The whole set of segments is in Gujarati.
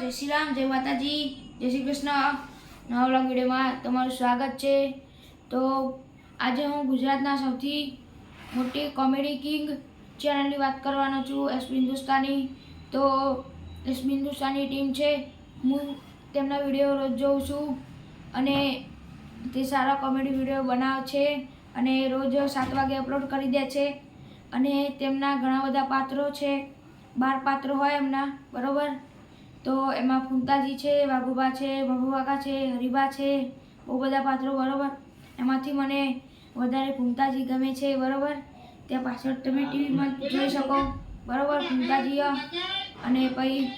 જય શ્રી રામ, જય માતાજી, જય શ્રી કૃષ્ણ. નવા બ્લોગ વિડીયોમાં તમારું સ્વાગત છે. તો આજે હું ગુજરાતના સૌથી મોટી કોમેડી કિંગ ચેનલની વાત કરવાનો છું એસ હિન્દુસ્તાની. તો એસ હિન્દુસ્તાની ટીમ છે, હું તેમના વીડિયો રોજ જોઉં છું. અને તે સારા કોમેડી વીડિયો બનાવે છે અને રોજ સાત વાગે અપલોડ કરી દે છે. અને તેમના ઘણા બધા પાત્રો છે. બાર પાત્રો હોય એમના, બરોબર? તો એમાં ફૂંતાજી છે વાઘુબા છે ભભુવાકા છે હરિબા છે બહુ બધા પાત્રો બરોબર? એમાંથી મને વધારે ફૂંતાજી ગમે છે બરાબર? ત્યાં પાછળ તમે ટીવીમાં જોઈ શકો બરાબર? ફૂંતાજી અને પછી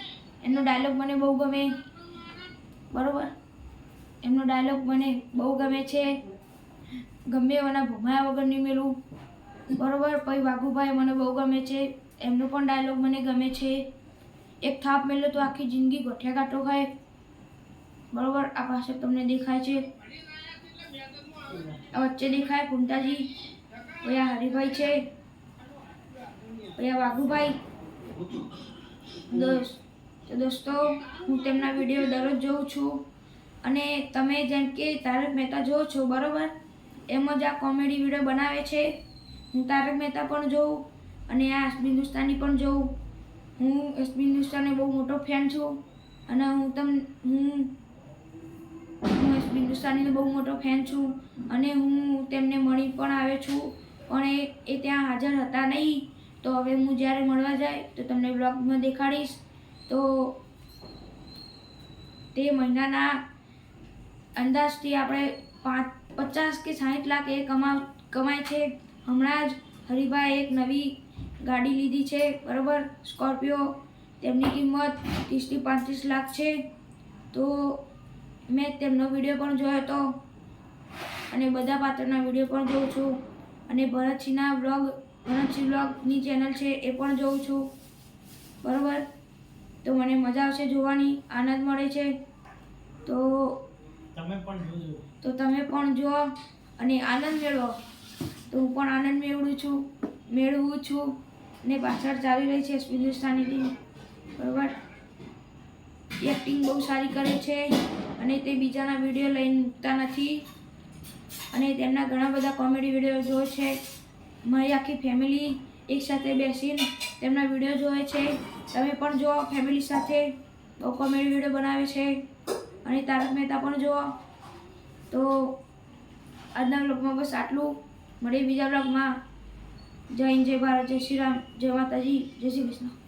એમનો ડાયલોગ મને બહુ ગમે બરોબર? એમનો ડાયલોગ મને બહુ ગમે છે. ગમે એના ભમાયા વગર નહીં મેલું બરાબર? પછી વાઘુભાઈ મને બહુ ગમે છે. એમનો પણ ડાયલોગ મને ગમે છે. એક થાપ મેળ્યો તો આખી જિંદગી ગોઠિયા કાંટો ખાય. બરોબર? આ પાસે તમને દેખાય છે. આ વચ્ચે દેખાય કુંતાજી પછી આ હરિભાઈ છે પછી વાઘુભાઈ. દોસ્ત દોસ્તો, હું તેમના વીડિયો દરરોજ જોઉં છું. અને તમે જેમ કે તારક મહેતા જોવો છો, બરોબર? એમ જ આ કોમેડી વીડિયો બનાવે છે. હું તારક મહેતા પણ જોઉં અને આ હિન્દુસ્તાની પણ જોઉં. હું એસપી હિન્દુસ્તાનનો બહુ મોટો ફેન છું અને હું તમ, હું હું એસપી હિન્દુસ્તાનીનો બહુ મોટો ફેન છું અને હું તેમને મળી પણ આવે છું, પણ એ એ ત્યાં હાજર હતા નહીં. તો હવે હું જ્યારે મળવા જાય તો તમને બ્લોગમાં દેખાડીશ. તો તે મહિનાના અંદાજથી આપણે પાંચ, પચાસ કે સાઠ લાખ એ કમા કમાય છે. હમણાં જ હરિભાઈ એક નવી ગાડી લીધી છે બરાબર? સ્કોર્પિયો તેમની કિંમત ત્રીસથી પાંત્રીસ લાખ છે. તો મેં તેમનો વીડિયો પણ જોયો હતો અને બધા પાત્રના વીડિયો પણ જોઉં છું. અને ભરતસિંહના બ્લોગ ભરતસિંહ બ્લોગની ચેનલ છે એ પણ જોઉં છું. બરાબર? તો મને મજા આવશે જોવાની આનંદ મળે છે. તો તમે પણ જોજો. તો તમે પણ જુઓ અને આનંદ મેળવો. તો હું પણ આનંદ મેળવું છું મેળવું છું. ને પાછળ ચાલી રહી છે હિન્દુસ્તાની ટીમ. બરાબર? એક્ટિંગ બહુ સારી કરે છે અને તે બીજાના વીડિયો લઈતા નથી. અને તેમના ઘણા બધા કોમેડી વીડિયો જોવે છે. મારી આખી ફેમિલી એકસાથે બેસીને તેમના વીડિયો જોવે છે. તમે પણ જુઓ ફેમિલી સાથે બહુ કોમેડી વીડિયો બનાવે છે. અને તારક મહેતા પણ જુઓ. તો આજના બ્લોગમાં બસ આટલું. મળીએ બીજા બ્લોગમાં જય હિન્દ જય ભારત જય શ્રી રામ જય માતાજી જય શ્રી કૃષ્ણ